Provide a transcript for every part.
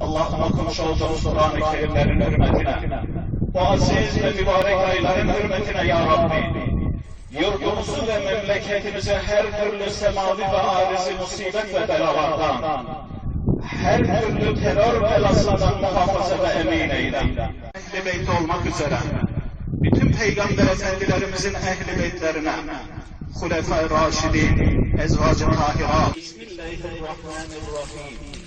Allah'ım okumuş olduğumuz Kur'an-ı Kerimlerin hürmetine, bu aziz ve mübarek ayların hürmetine ya Rabbi, yurdumuzu ve memleketimizi her türlü semavi ve arizi musibet ve belalardan, her türlü terör belasından muhafaza ve emin eyle. Ehl-i Beyt olmak üzere, bütün peygamber efendilerimizin ehl-i beytlerine, Hulefai Raşidin, Ezvacı Tahirat. Bismillahirrahmanirrahim.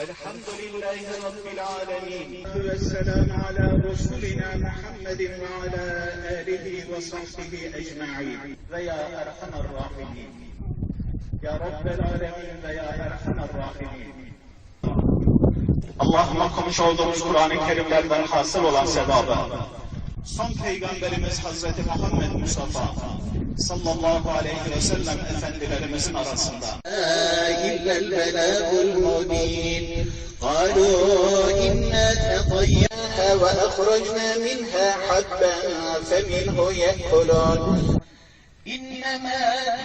الحمد لله رب العالمين والسلام على رسولنا محمد وعلى آله وصحبه أجمعين ويا أرحم الراحمين يا رب العالمين ويا أرحم الراحمين Allah'ım okumuş olduğumuz Kur'an-ı Kerimlerden hasıl olan sevabı, son Peygamberimiz Hazreti Muhammed Mustafa sallallahu aleyhi ve sellem efendilerimizin arasında. إلا البلاغ المبين قالوا إنا تطيرها وأخرجنا منها حبا فمنه يأكلون إنما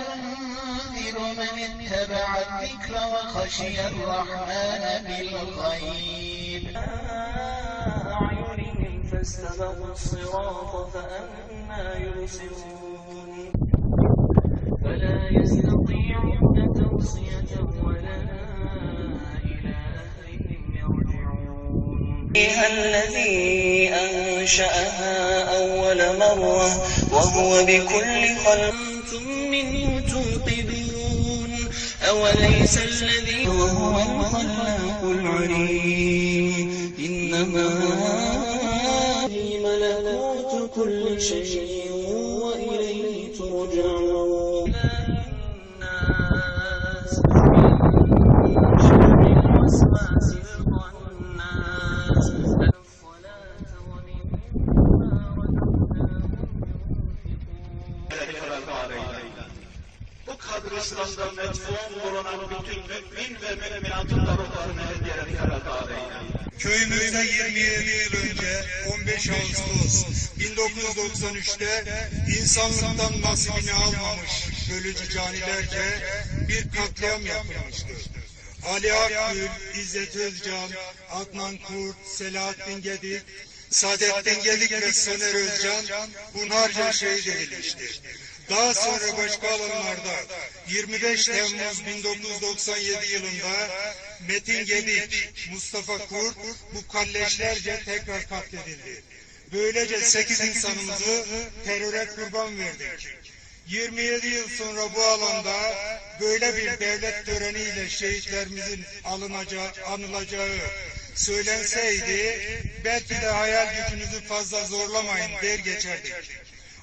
تنذر من اتبع الذكر وخشي الرحمن بالغيب فاستبقوا الصراط فأنا يبصرون. فلا يستطيعون توصية ولا إلى أهلهم يرجعون. فيها الذي أنشأها أول مرة وهو بكل خلق. أنتم منه توقدون. أوليس الذي وهو الخلاق العليم؟ شيء وإليه ترجعون İslam'dan metfun bulunan bütün mümin ve müminatın da ruhlarını her yere kalata aleyna. Köyümüzde 27 yıl önce 15 Ağustos 1993'te insanlıktan nasibini almamış bölücü canilerce bir katliam yapılmıştır. Ali Akgül, İzzet Özcan, Adnan Kurt, Selahattin Gedik, Saadettin Gedik ve Soner Özcan hunharca şehit edilmiştir. Daha sonra başka alanlarda 25 Temmuz 1997 yılında Metin Gedik, Mustafa Kurt bu kalleşlerce tekrar katledildi. Böylece 8 insanımızı teröre kurban verdik. 27 yıl sonra bu alanda böyle bir devlet töreniyle şehitlerimizin alınacağı, anılacağı söylenseydi belki de hayal gücünüzü fazla zorlamayın der geçerdik.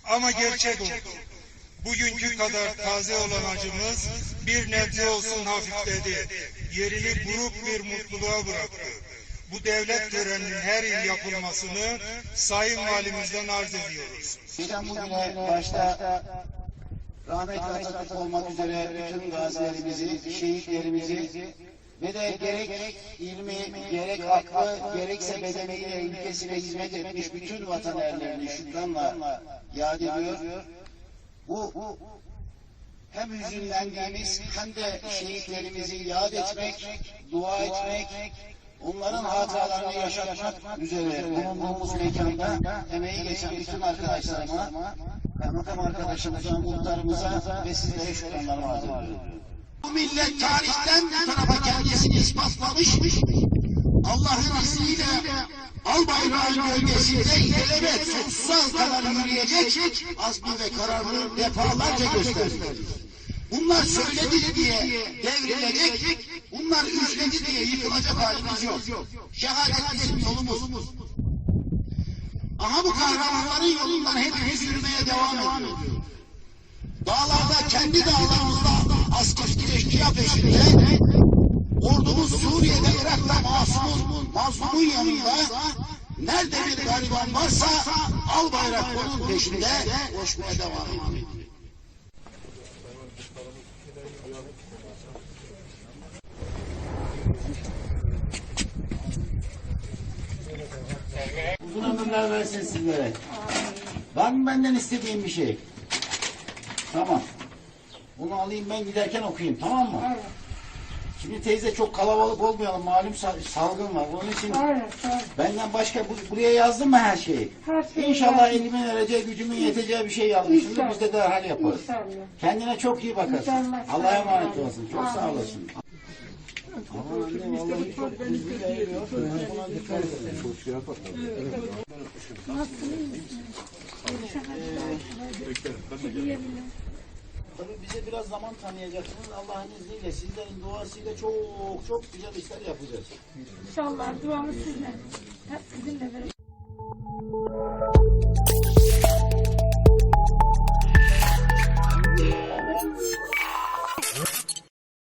Ama gerçek oldu. Bugünkü kadar taze olan acımız bir nebze olsun hafifledi. Yerini buruk bir mutluluğa bıraktı. Bu devlet töreninin her yıl yapılmasını Sayın Valimizden arz ediyoruz. İstanbul'da başta rahmetli Atatürk olmak üzere bütün gazilerimizi, şehitlerimizi ve de gerek ilmi, gerek aklı, gerekse bedeniyle, ülkesine hizmet etmiş bütün vatan erlerini şükranla yad ediyor. Bu hem hüzünlendiğimiz hem de şehitlerimizi yad etmek, dua etmek, onların hatıralarını yaşatmak üzere bulunduğumuz mekanda emeği geçen bütün arkadaşlarıma, kaymakam arkadaşımıza, muhtarımıza ve sizlere şükranlarımı arz ediyorum. Bu millet tarihten bu tarafa kendisini ispatlamış. Allah'ın izniyle al bayrağın gölgesinde ilelebet sonsuza kadar yürüyecek azmi ve kararlı defalarca gösterdi. Bunlar söyledi diye devrilecek, bunlar üfledi diye yıkılacak halimiz yok. Şehadet bizim yolumuz. Aha bu kahramanların yolundan hepimiz yürümeye devam ediyoruz. Dağlarda kendi dağlarımızda asker eşkıya peşinde Suriye'de Irak'ta masumun, mazlumun yanında nerede bir gariban varsa al bayrak onun peşinde koşmaya devam ediyor. Uzun ömürler versin sizlere. Var mı benden istediğin bir şey? Tamam. Bunu alayım ben giderken okuyayım tamam mı? Şimdi teyze çok kalabalık olmayalım. Malum sa- salgın var. Onun için Evet, evet. benden başka bu- buraya yazdın mı her şeyi? Her şeyi İnşallah yazdım. elimin ereceği, gücümün yeteceği bir şey yazmışsındır. İnşallah. Biz de derhal yaparız. İnşallah. Kendine çok iyi bakarsın. İnşallah. Allah'a emanet olasın. Çok sağ Amin. olasın. Aman anne vallahi çok hızlı yayılıyor. Buna dikkat edelim. Tabii bize biraz zaman tanıyacaksınız. Allah'ın izniyle sizlerin duasıyla çok çok güzel işler yapacağız. İnşallah duamız sizle. Hep sizinle beraber.